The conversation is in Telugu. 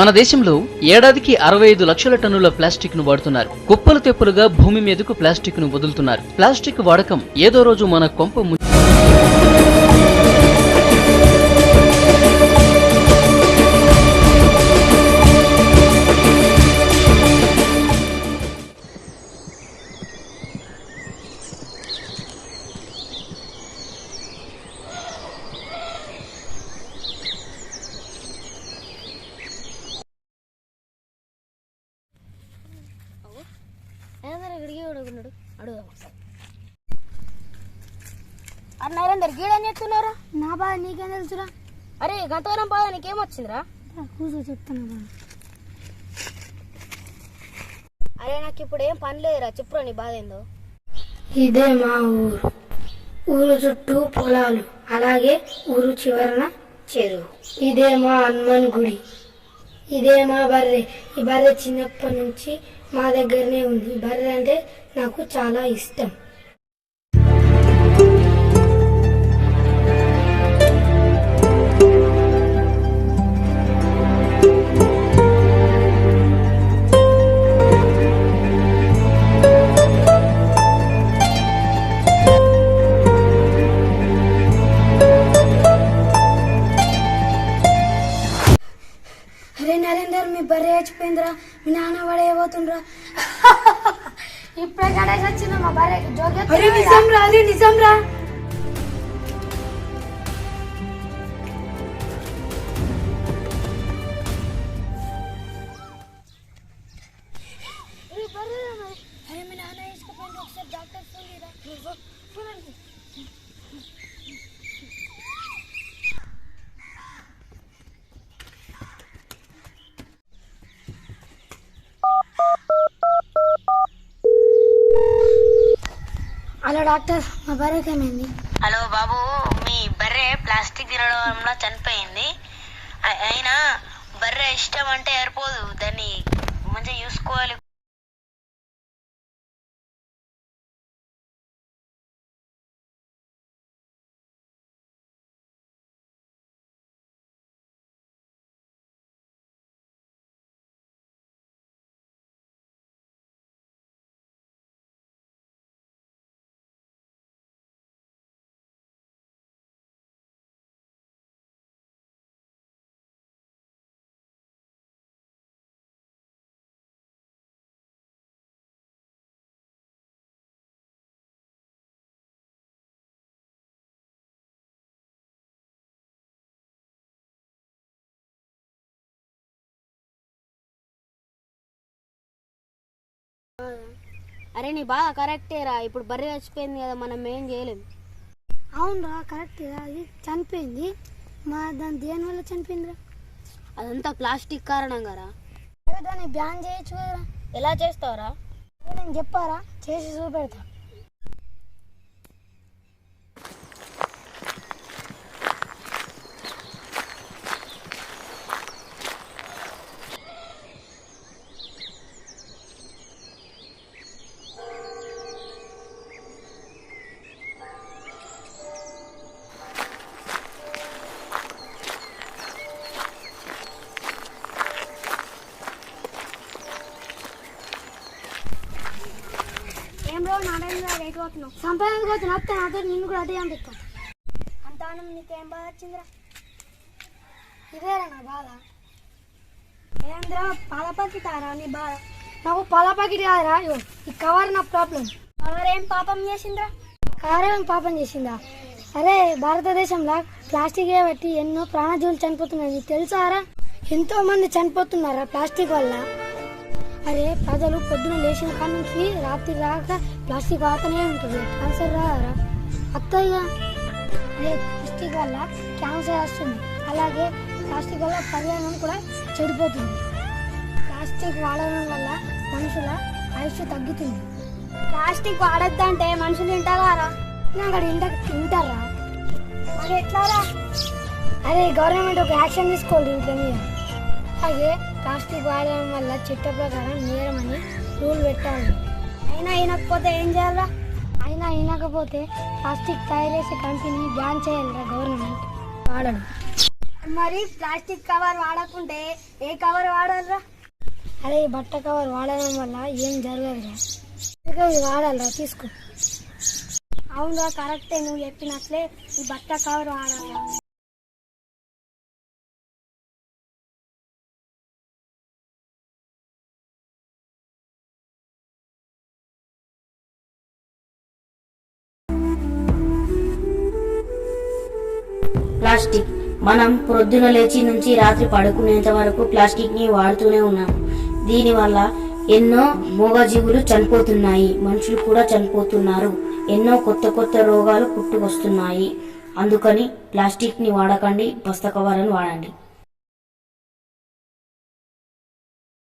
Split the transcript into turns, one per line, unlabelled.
మన దేశంలో ఏడాదికి అరవై ఐదు లక్షల టన్నుల ప్లాస్టిక్ను వాడుతున్నారు. కుప్పలు తెప్పులుగా భూమి మీదకు ప్లాస్టిక్ను వదులుతున్నారు. ప్లాస్టిక్ వాడకం ఏదో రోజు మన కొంప
అరే నరేందర్ చెప్తున్నారు
నా బాధ నీకేం తెలుసురా?
అరే గంతవరం బాధ నీకేమొచ్చిందిరా?
కూర్చో చెప్తాను బా.
అరే నాకు ఇప్పుడు ఏం పని లేదురా. చెప్పురా నీ బాధ ఏందో.
ఇదే మా ఊరు. ఊరు చుట్టూ పొలాలు అలాగే ఊరు చివరన చెరువు. ఇదే మా హనుమాన్ గుడి. ఇదే మా బర్రె. ఈ బర్రె చిన్నప్పటి నుంచి మా దగ్గరనే ఉంది. ఈ బర్రె అంటే నాకు చాలా ఇష్టం. అరే నరేందర్ మీ బర్రె చచ్చిపోయిందిరా. మీ నాన్న పడేయబోతుండ్రా ఇప్పుడే గడేసి వచ్చిందా మా బర్రెకి. జోగి నిజం రా నిజం రా హలో డాక్టర్ మా బర్రెకి ఏమైంది
హలో బాబు మీ బర్రె ప్లాస్టిక్ తినడంలో చనిపోయింది. అయినా బర్రె ఇష్టం అంటే ఏర్పోదు దాన్ని మంచిగా చూసుకోవాలి.
అరే నీ బాధ కరెక్టేరా ఇప్పుడు బర్రె చచ్చిపోయింది కదా మనం ఏం చేయలేం.
అవునరా కరెక్ట్ అది చనిపోయింది. మా దాని దేని వల్ల చనిపోయిందిరా?
అదంతా ప్లాస్టిక్ కారణంగా రా.
దాన్ని బ్యాన్ చేయొచ్చు కదరా
ఎలా చేస్తావురా?
నేను చెప్పారా? చేసి చూపెడతా. ఏం రోజు నారాయణ రేట్ పోతున్నావు? సంపాదన పోతున్నా వస్తే నాతో నిన్ను కూడా అదే అందిస్తాను అంత ఆనందం నీకేం బాధ వచ్చిందిరా? ఇదేరా నా బాధ. ఏంద్రా పాల పాకెట్ ఆరా నీ బాధ? నాకు పాల పాకెట్ కాదురా ఈ కవర్ నా ప్రాబ్లం కవర్ ఏం పాపం చేసిందిరా? కవర్ ఏం పాపం చేసిందా? అరే భారతదేశంలో ప్లాస్టిక్ బట్టి ఎన్నో ప్రాణజీవులు చనిపోతున్నాయి. నీకు తెలుసారా? ఎంతో మంది చనిపోతున్నారా ప్లాస్టిక్ వల్ల? అరే ప్రజలు పొద్దున లేచిన కాడ నుంచి రాత్రి రాక ప్లాస్టిక్ వాతనే ఉంటుంది క్యాన్సర్ రారా అత్తయ్య. ప్లాస్టిక్ వల్ల క్యాన్సర్ వస్తుంది. అలాగే ప్లాస్టిక్ వల్ల పర్యావరణం కూడా చెడిపోతుంది. ప్లాస్టిక్ వాడడం వల్ల మనుషుల ఆయుష్ తగ్గుతుంది. ప్లాస్టిక్ వాడద్దంటే మనుషులు తింటారా అక్కడ ఇంట తింటారా? మరి ఎట్లారా అదే గవర్నమెంట్ ఒక యాక్షన్ తీసుకోవాలి ఇంట్లో అలాగే ప్లాస్టిక్ వాడడం వల్ల చట్ట ప్రకారం నేరం అని రూల్ పెట్టాలి అయినా అయినకపోతే ఏం చేయాలరా? అయినా అయినకపోతే ప్లాస్టిక్ తయారు చేసే కంపెనీ బ్యాన్ చేయాలిరా గవర్నమెంట్. వాడడం మరి ప్లాస్టిక్ కవర్ వాడకుంటే ఏ కవర్ వాడాలరా? అదే ఈ బట్ట కవర్ వాడడం వల్ల ఏం జరగదురా? ఇదిగో ఇది వాడాలరా? తీసుకో. అవునురా కరెక్టే నువ్వు చెప్పినట్లే ఈ బట్ట కవర్ వాడాలి
ప్లాస్టిక్. మనం ప్రొద్దున లేచి నుంచి రాత్రి పడుకునేంత వరకు ప్లాస్టిక్ని వాడుతూనే ఉన్నాం దీనివల్ల ఎన్నో మూగజీవులు చనిపోతున్నాయి. మనుషులు కూడా చనిపోతున్నారు. ఎన్నో కొత్త కొత్త రోగాలు పుట్టుకొస్తున్నాయి. అందుకని ప్లాస్టిక్ని వాడకండి పుస్తకవాలను వాడండి.